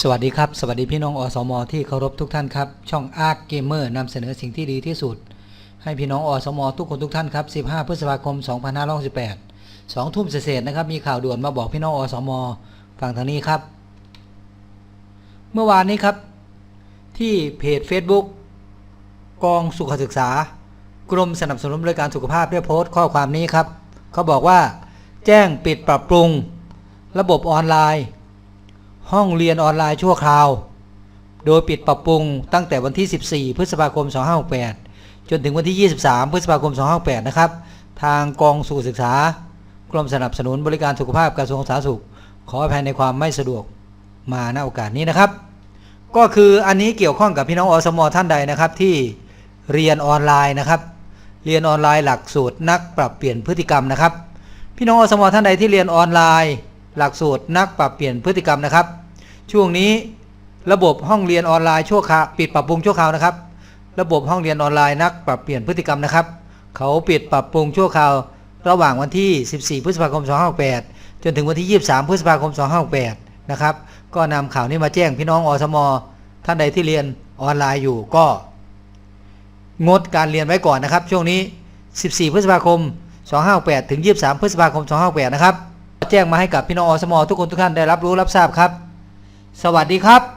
สวัสดีครับ สวัสดีพี่น้องอสม ที่เคารพทุกท่านครับ ช่องอาร์ g เกมเมอร์นำเสนอสิ่งที่ดีที่สุด ให้พี่น้องอสม ทุกคนทุกท่านครับ 15 พฤษภาคม 2568 2 ทุ่มเศษนะครับ มีข่าวด่วนมาบอกพี่น้องอสมฟังทางนี้ครับ เมื่อวานนี้ครับ ที่เพจ Facebook กองสุขศึกษา กรมสนับสนุนบริการสุขภาพได้โพสต์ข้อความนี้ครับ เขาบอกว่า แจ้งปิดปรับปรุง ระบบออนไลน์ ห้องเรียนออนไลน์ชั่วคราว โดยปิดปรับปรุงตั้งแต่วันที่ 14 พฤษภาคม 2568 จนถึงวันที่ 23 พฤษภาคม 2568 นะครับ ทางกองสุขศึกษากรมสนับสนุนบริการสุขภาพกระทรวงสาธารณสุข ขออภัยในความไม่สะดวกมาณโอกาสนี้นะครับ ก็คืออันนี้เกี่ยวข้องกับพี่น้องอสมท่านใดนะครับ ที่เรียนออนไลน์นะครับ เรียนออนไลน์หลักสูตรนักปรับเปลี่ยนพฤติกรรมนะครับ พี่น้องอสมท่านใดที่เรียนออนไลน์ หลักสูตรนักปรับเปลี่ยนพฤติกรรมนะครับ ช่วงนี้ระบบห้องเรียนออนไลน์ชั่วคราวปิดปรับปรุงชั่วคราวนะครับ ระบบห้องเรียนออนไลน์นักปรับเปลี่ยนพฤติกรรมนะครับ เขาปิดปรับปรุงชั่วคราว ระหว่างวันที่ 14 พฤษภาคม 2568 จนถึงวันที่ 23 พฤษภาคม 2568 นะครับ ก็นำข่าวนี้มาแจ้งพี่น้องอสมท่านใดที่เรียนออนไลน์อยู่ก็ งดการเรียนไว้ก่อนนะครับ ช่วงนี้ 14 พฤษภาคม 258 ถึง 23 พฤษภาคม 258 นะครับ แจ้งมาให้กับพี่น้องอสมทุกคนทุกท่านได้รับรู้รับทราบครับ สวัสดีครับ